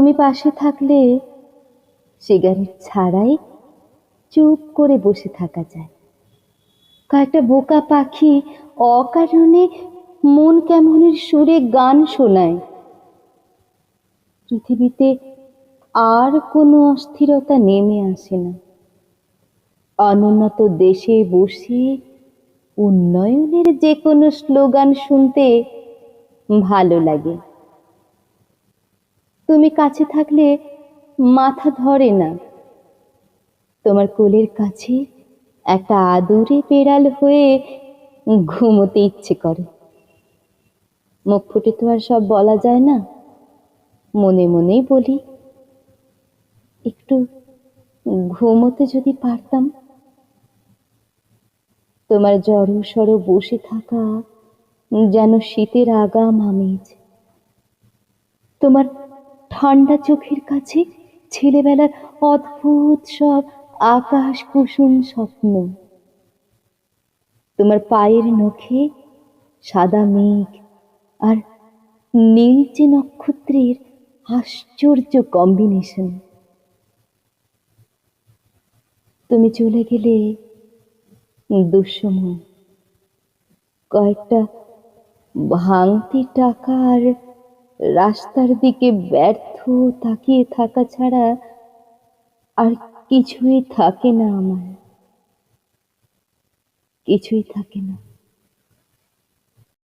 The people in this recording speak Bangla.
তুমি পাশে থাকলে সিগারেট ছাড়াই চুপ করে বসে থাকা যায়। কয়েকটা বোকা পাখি অকারণে মন কেমনের সুরে গান শোনায়। পৃথিবীতে আর কোনো অস্থিরতা নেমে আসে না। অনুন্নত দেশে বসে উন্নয়নের যে কোনো স্লোগান শুনতে ভালো লাগে। তুমি কাছে থাকলে মাথা ধরে না। তোমার কোলের কাছে একটা আদুরে পেড়াল হয়ে ঘুমোতে ইচ্ছে করে। মুখ ফুটে তো আর সব বলা যায় না। মনে মনেই বলি, একটু ঘুমোতে যদি পারতাম। তোমার জড়ো সড়ো বসে থাকা যেন শীতের আগাম আমেজ। তোমার ঠান্ডা চোখের কাছে ছেলেবেলার অদ্ভুত সব আকাশ কুসুম স্বপ্ন। তোমার পায়ের নখে সাদা মেঘ আর নীলচে নক্ষত্রের আশ্চর্য কম্বিনেশন। তুমি চলে গেলে দুঃসময়। কয়েকটা ভাঙতি টাকা আর রাস্তার দিকে ব্যর্থ তাকিয়ে থাকা ছাড়া আর কিছুই থাকে না আমার। কিছুই থাকে না।